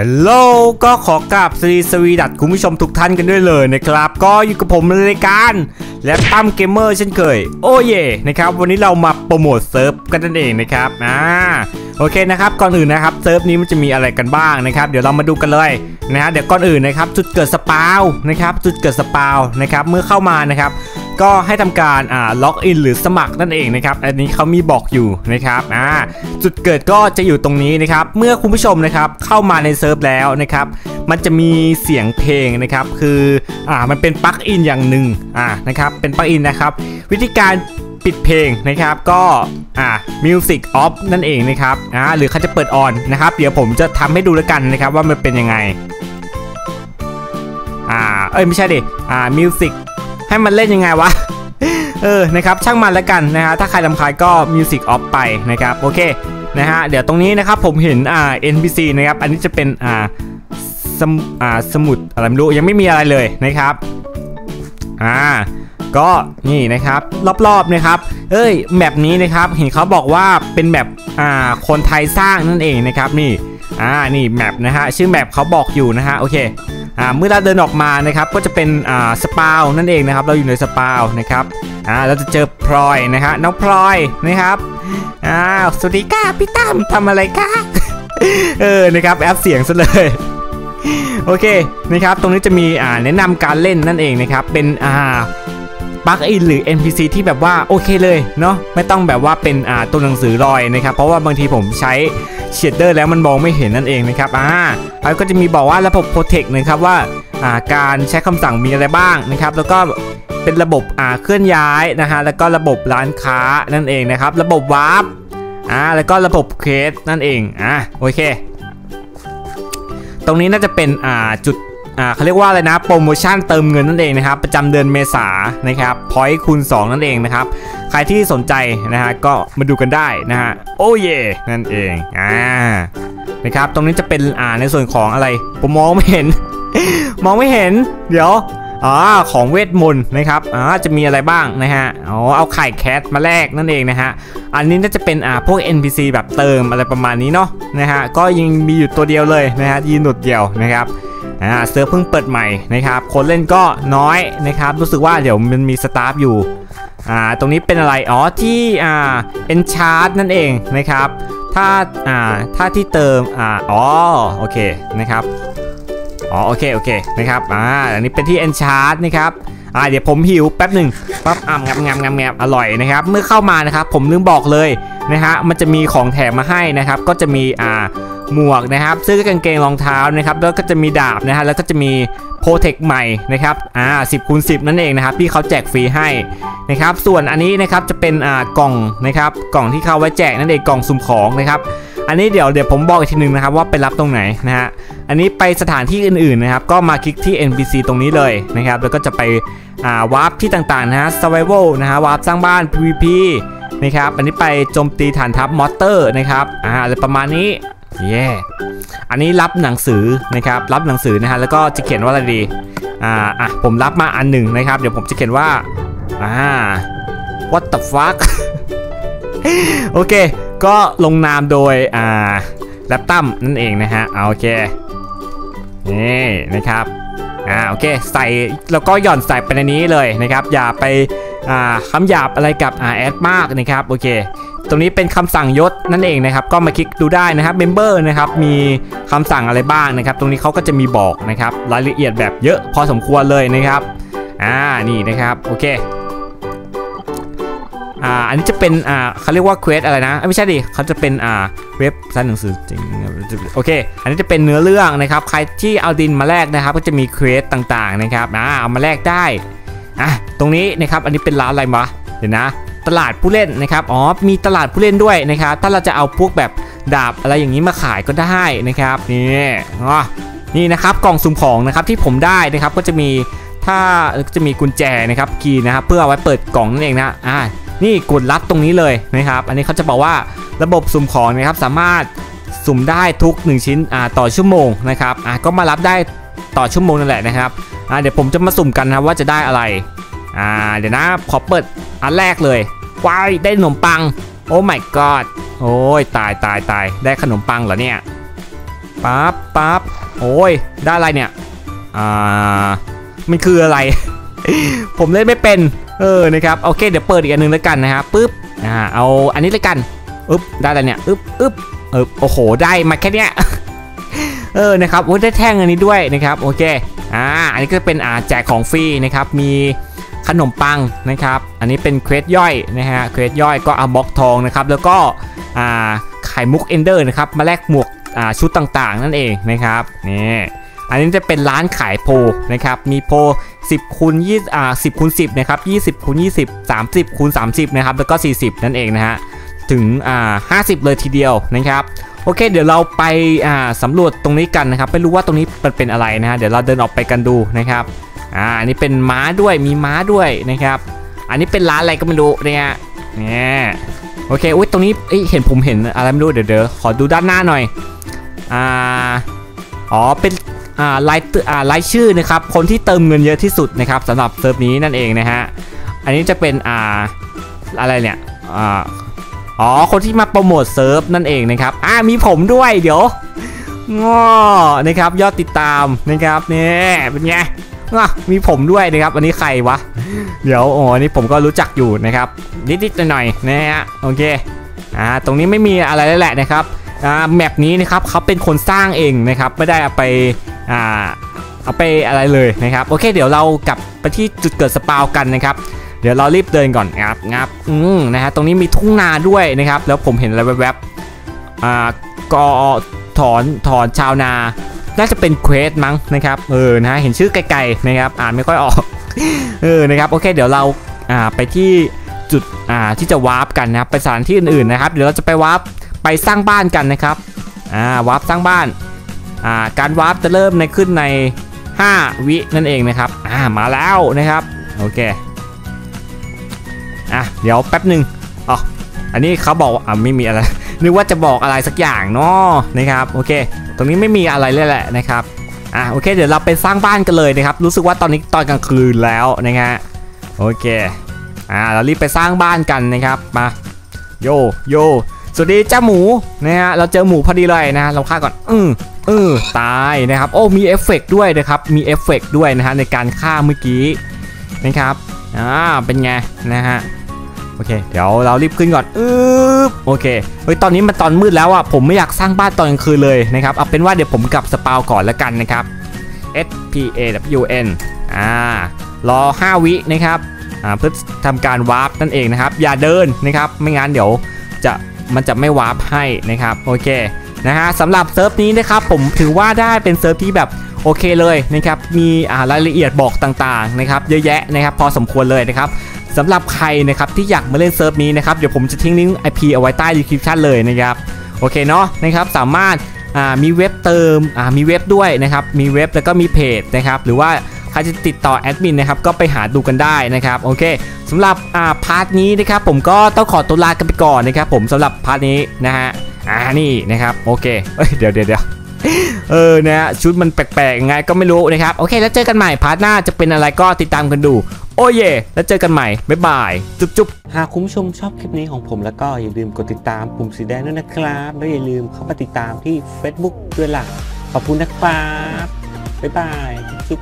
ฮัลโหลก็ขอกราบสวีสวีดัตคุณผู้ชมทุกท่านกันด้วยเลยนะครับ ก็อยู่กับผมในรายการและตั้มเกมเมอร์เช่นเคย โอ้เย่นะครับวันนี้เรามาโปรโมทเซิร์ฟกันนั่นเองนะครับอ่าโอเคนะครับก่อนอื่นนะครับเซิร์ฟนี้มันจะมีอะไรกันบ้างนะครับ เดี๋ยวเรามาดูกันเลยนะฮะเดี๋ยวก่อนอื่นนะครับจุดเกิดสปาวนะครับจุดเกิดสปาวนะครับเมื่อเข้ามานะครับ ก็ให้ทำการอ่าล็อกอินหรือสมัครนั่นเองนะครับ อันนี้เขามีบอกอยู่นะครับอ่าจุดเกิดก็จะอยู่ตรงนี้นะครับ เมื่อคุณผู้ชมนะครับเข้ามาในเซิร์ฟแล้วนะครับ มันจะมีเสียงเพลงนะครับ คืออ่ามันเป็นปลั๊กอินอย่างหนึ่งอ่านะครับเป็นปลั๊กอินนะครับ วิธีการปิดเพลงนะครับก็อ่า music off นั่นเองนะครับอ่าหรือเขาจะเปิดออนนะครับ เดี๋ยวผมจะทำให้ดูแล้วกันนะครับว่ามันเป็นยังไงอ่าเอ้ยไม่ใช่ดิอ่า music ให้มันเล่นยังไงวะเออนะครับช่างมันแล้วกันนะฮะถ้าใครลำคาญก็ Music Off ไปนะครับโอเคนะฮะเดี๋ยวตรงนี้นะครับผมเห็นอ่า NPC นะครับอันนี้จะเป็นอ่าสมอ่าสมุดอะไรไม่รู้ยังไม่มีอะไรเลยนะครับอ่าก็นี่นะครับรอบๆนะครับ เอ้ยแมปนี้นะครับเห็นเขาบอกว่าเป็นแมปอ่าคนไทยสร้างนั่นเองนะครับนี่อ่านี่แมปนะฮะชื่อแมปเขาบอกอยู่นะฮะโอเค อ่าเมื่อเราเดินออกมานะครับก็จะเป็นอ่าสปาวนั่นเองนะครับเราอยู่ในสปาวนะครับอ่าเราจะเจอพลอยนะฮะน้องพลอยนะครับอ้าวสวัสดีค่ะพี่ตั้มทำอะไรคะเออนะครับแอปเสียงซะเลยโอเคนะครับตรงนี้จะมีอ่าแนะนำการเล่นนั่นเองนะครับเป็นอ่า ปลั๊กอินหรือ NPC ที่แบบว่าโอเคเลยเนาะไม่ต้องแบบว่าเป็นอ่าตัวหนังสือลอยนะครับเพราะว่าบางทีผมใช้เชดเดอร์แล้วมันมองไม่เห็นนั่นเองนะครับอ่าแล้วก็จะมีบอกว่าระบบ Protect นะครับว่าอ่าการใช้คำสั่งมีอะไรบ้างนะครับ แล้วก็เป็นระบบอ่าเคลื่อนย้ายนะฮะแล้วก็ระบบร้านค้านั่นเองนะครับ ระบบวาร์ปอ่าแล้วก็ระบบเคสนั่นเองอ่าโอเค ตรงนี้น่าจะเป็นอ่าจุด อ่าเขาเรียกว่าอะไรนะโปรโมชั่นเติมเงินนั่นเองนะครับ ประจำเดือนเมษานะครับพอยต์คูณ 2 นั่นเองนะครับ ใครที่สนใจนะฮะก็มาดูกันได้นะฮะโอ้เย่นั่นเองอ่านะครับตรงนี้จะเป็นอ่าในส่วนของอะไรผมมองไม่เห็น มองไม่เห็น เดี๋ยวอ๋อของเวทมนต์นะครับอ่าจะมีอะไรบ้างนะฮะอ๋อเอาไข่แคทมาแลกนั่นเองนะฮะอันนี้น่าจะเป็นอ่าพวก NPC แบบเติมอะไรประมาณนี้เนาะนะฮะก็ยังมีอยู่ตัวเดียวเลยนะฮะยีนหนุดเดียวนะครับ อ่าเซิร์ฟเพิ่งเปิดใหม่นะครับคนเล่นก็น้อยนะครับรู้สึกว่าเดี๋ยวมันมีสตาฟอยู่อ่าตรงนี้เป็นอะไรอ๋อที่อ่า enchant นั่นเองนะครับถ้าอ่าถ้าที่เติมอ่าอ๋อโอเคนะครับอ๋อโอเคโอเคนะครับอ่าอันนี้เป็นที่ enchant นะครับอ่าเดี๋ยวผมหิวแป๊บหนึ่งปั๊บอ่างามงามงามงามอร่อยนะครับ เมื่อเข้ามานะครับผมลืมบอกเลยนะฮะมันจะมีของแถมมาให้นะครับ ก็จะมีอ่า หมวกนะครับเสื้อกางเกงรองเท้านะครับแล้วก็จะมีดาบนะฮะแล้วก็จะมีโปรเทคใหม่นะครับอ่า10คูณ10นั่นเองนะครับที่เขาแจกฟรีให้นะครับส่วนอันนี้นะครับจะเป็นอ่ากล่องนะครับกล่องที่เขาไว้แจกนั่นเองกล่องสุ่มของนะครับอันนี้เดี๋ยวเดี๋ยวผมบอกอีกทีหนึงนะครับว่าไปรับตรงไหนนะฮะอันนี้ไปสถานที่อื่นๆนะครับก็มาคลิกที่ NPC ตรงนี้เลยนะครับแล้วก็จะไปอ่าวาร์ปที่ต่างๆนะฮะ survival นะฮะวาร์ปสร้างบ้าน PVP นะครับอันนี้ไปโจมตีฐานทัพมอเตอร์นะครับอ่าอะไรประมาณนี้ เย่อันนี้รับหนังสือนะครับ รับหนังสือนะฮะแล้วก็จะเขียนว่าอะไรดีอ่าอะผมรับมาอันหนึ่งนะครับ เดี๋ยวผมจะเขียนว่าอ่า what the fuck โอเค ก็ลงนามโดยอ่าแรปตั้มนั่นเองนะฮะเอาโอเคนี่นะครับอ่าโอเคใส่แล้วก็หย่อนใส่ไปในนี้เลยนะครับ อย่าไปอ่าคำหยาบอะไรกับอ่าแอดมากนะครับโอเค ตรงนี้เป็นคำสั่งยศนั่นเองนะครับ ก็มาคลิกดูได้นะครับเมมเบอร์นะครับ มีคำสั่งอะไรบ้างนะครับ ตรงนี้เขาก็จะมีบอกนะครับ รายละเอียดแบบเยอะพอสมควรเลยนะครับ อ่า นี่นะครับ โอเค อ่า อันนี้จะเป็น อ่าเขาเรียกว่าเควสอะไรนะ ไม่ใช่ดิ เขาจะเป็น อ่า เว็บไซต์หนังสือจริง โอเค อันนี้จะเป็นเนื้อเรื่องนะครับ ใครที่เอาดินมาแลกนะครับ ก็จะมีเควสต่างๆนะครับ อ่า เอามาแลกได้ อะ ตรงนี้นะครับ อันนี้เป็นร้านอะไรวะ เดี๋ยวนะ ตลาดผู้เล่นนะครับอ๋อมีตลาดผู้เล่นด้วยนะครับ ถ้าเราจะเอาพวกแบบดาบอะไรอย่างนี้มาขายก็ได้นะครับนี่อ๋อนี่นะครับกล่องสุ่มของนะครับที่ผมได้นะครับก็จะมีถ้าจะมีกุญแจนะครับคีนะครับเพื่อเอาไว้เปิดกล่องนั่นเองนะอ่านี่กดรับตรงนี้เลยนะครับ อันนี้เขาจะบอกว่าระบบสุ่มของนะครับสามารถสุ่มได้ทุก 1 ชิ้นอ่าต่อชั่วโมงนะครับอ่าก็มารับได้ต่อชั่วโมงนั่นแหละนะครับอ่าเดี๋ยวผมจะมาสุ่มกันนะว่าจะได้อะไรอ่าเดี๋ยวนะขอเปิดอันแรกเลย ว้ายได้ขนมปัง โอ้ my god โอ้ยตายตายตายได้ขนมปังเหรอเนี่ยปั๊บปั๊บโอ้ยได้อะไรเนี่ยอ่ามันคืออะไร ผมเล่นไม่เป็นเออนะครับโอเคเดี๋ยวเปิดอีกอันหนึงแล้วกันนะครับปึ๊บอ่าเอาอันนี้แล้วกันอึ๊บได้อะไรเนี่ยอึ๊บอึ๊บเออโอ้โหได้มาแค่เนี้ยเออนะครับโอ้ยได้แท่งอันนี้ด้วยนะครับโอเคอ่าอันนี้ก็เป็นอ่าแจกของฟรีนะครับมี ขนมปังนะครับ อันนี้เป็นเควสย่อยนะฮะเควสย่อยก็เอาบล็อกทองนะครับ แล้วก็ไข่มุกเอนเดอร์นะครับ มาแลกหมวกชุดต่างๆ นั่นเองนะครับนี่อันนี้จะเป็นร้านขายโพนะครับ มีโพ 10คูณ20อ่า10คูณ10นะครับ20คูณ20 30คูณ30 นะครับ แล้วก็ 40 นั่นเองนะฮะ ถึงอ่า50 เลยทีเดียวนะครับ โอเค เดี๋ยวเราไปอ่าสำรวจตรงนี้กันนะครับ ไม่รู้ว่าตรงนี้มันเป็นอะไรนะฮะเดี๋ยวเราเดินออกไปกันดูนะครับอ่าอันนี้เป็นม้าด้วยมีม้าด้วยนะครับ อันนี้เป็นร้านอะไรก็ไม่รู้เนี่ยเนี่ยโอเคอุ้ยตรงนี้เอ้ยเห็นผมเห็นอะไรไม่รู้เดี๋ยวเดี๋ยวขอดูด้านหน้าหน่อยอ่าอ๋อเป็นอ่ารายอ่ารายชื่อนะครับคนที่เติมเงินเยอะที่สุดนะครับสำหรับเซิร์ฟนี้นั่นเองนะฮะอันนี้จะเป็นอ่าอะไรเนี่ยอ่า อ๋อ คนที่มาโปรโมทเซิร์ฟนั่นเองนะครับ อ่ามีผมด้วยเดี๋ยวง้อนะครับยอดติดตามนะครับเนี่ยเป็นไงง้อมีผมด้วยนะครับอันนี้ใครวะ เดี๋ยวอ๋ออันนี้ผมก็รู้จักอยู่นะครับ นิดๆหน่อยๆนะฮะโอเคอ่าตรงนี้ไม่มีอะไรแล้วแหละนะครับอ่าแมปนี้นะครับเขาเป็นคนสร้างเองนะครับไม่ได้เอาไปอ่าเอาไปอะไรเลยนะครับโอเค เดี๋ยวเรากลับไปที่จุดเกิดสปาวกันนะครับ เดี๋ยวเรารีบเดินก่อนงับงับอืมนะฮะตรงนี้มีทุ่งนาด้วยนะครับ แล้วผมเห็นอะไรแวบๆอ่ากอถอนถอนชาวนา น่าจะเป็นเควสมั้งนะครับเออนะฮะเห็นชื่อไกลๆนะครับ อ่านไม่ค่อยออกเออนะครับโอเค เดี๋ยวเราอ่าไปที่จุดอ่าที่จะวาร์ปกันนะครับไปสถานที่อื่นๆนะครับ เดี๋ยวเราจะไปวาร์ปไปสร้างบ้านกันนะครับอ่าวาร์ปสร้างบ้านอ่าการวาร์ปจะเริ่มในขึ้นใน 5 วินั่นเองนะครับอ่ามาแล้วนะครับโอเค อะเดี๋ยวแป๊บหนึ่งอ๋ออันนี้เขาบอกว่าอะไม่มีอะไรนึกว่าจะบอกอะไรสักอย่างเนาะนะครับโอเค ตรงนี้ไม่มีอะไรเลยแหละนะครับอะโอเค เดี๋ยวเราไปสร้างบ้านกันเลยนะครับ รู้สึกว่าตอนนี้ตอนกลางคืนแล้วนะฮะโอเคอ่าเรารีบไปสร้างบ้านกันนะครับมาโยโยสวัสดีเจ้าหมูนะฮะเราเจอหมูพอดีเลยนะเราฆ่าก่อนอือเออตายนะครับ โอ้มีเอฟเฟกด้วยนะครับ มีเอฟเฟกด้วยนะฮะในการฆ่าเมื่อกี้นะครับ อ่าเป็นไงนะฮะโอเค เดี๋ยวเรารีบขึ้นก่อนอึ๊บโอเคเฮ้ยตอนนี้มันตอนมืดแล้วอะผมไม่อยากสร้างบ้านตอนกลางคืนเลยนะครับเอาเป็นว่าเดี๋ยวผมกลับสปาวก่อนแล้วกันนะครับ S P A W N อ่ารอ 5 วินะครับอ่าเพื่อทำการวาร์ปนั่นเองนะครับ อย่าเดินนะครับ ไม่งั้นเดี๋ยวจะมันจะไม่วาร์ปให้นะครับ โอเค นะฮะสำหรับเซิร์ฟนี้นะครับผมถือว่าได้เป็นเซิร์ฟที่แบบโอเคเลยนะครับมีรายละเอียดบอกต่างๆนะครับเยอะแยะนะครับพอสมควรเลยนะครับสำหรับใครนะครับที่อยากมาเล่นเซิร์ฟนี้นะครับเดี๋ยวผมจะทิ้งลิงก์ IP เอาไว้ใต้ description เลยนะครับโอเคเนาะนะครับสามารถมีเว็บเติมมีเว็บด้วยนะครับมีเว็บแล้วก็มีเพจนะครับหรือว่าใครจะติดต่อแอดมินนะครับก็ไปหาดูกันได้นะครับโอเคสำหรับพาร์ทนี้นะครับผมก็ต้องขอตัวลากันไปก่อนนะครับผมสำหรับพาร์ทนี้นะฮะ อ่านี่นะครับโอเคเดี๋ยวเดี๋ยวเดี๋ยวเออนะชุดมันแปลกๆยังไงก็ไม่รู้นะครับ โอเค แล้วเจอกันใหม่พาร์ทหน้าจะเป็นอะไรก็ติดตามกันดู โอเย่แล้วเจอกันใหม่ บ๊ายบาย จุ๊บจุ๊บหากคุณผู้ชมชอบคลิปนี้ของผมแล้วก็อย่าลืมกดติดตามปุ่มสีแดงด้วยนะครับ แล้วอย่าลืมเข้ามาติดตามที่ Facebook ด้วยล่ะ ขอบคุณนะครับ บ๊ายบาย จุ๊บ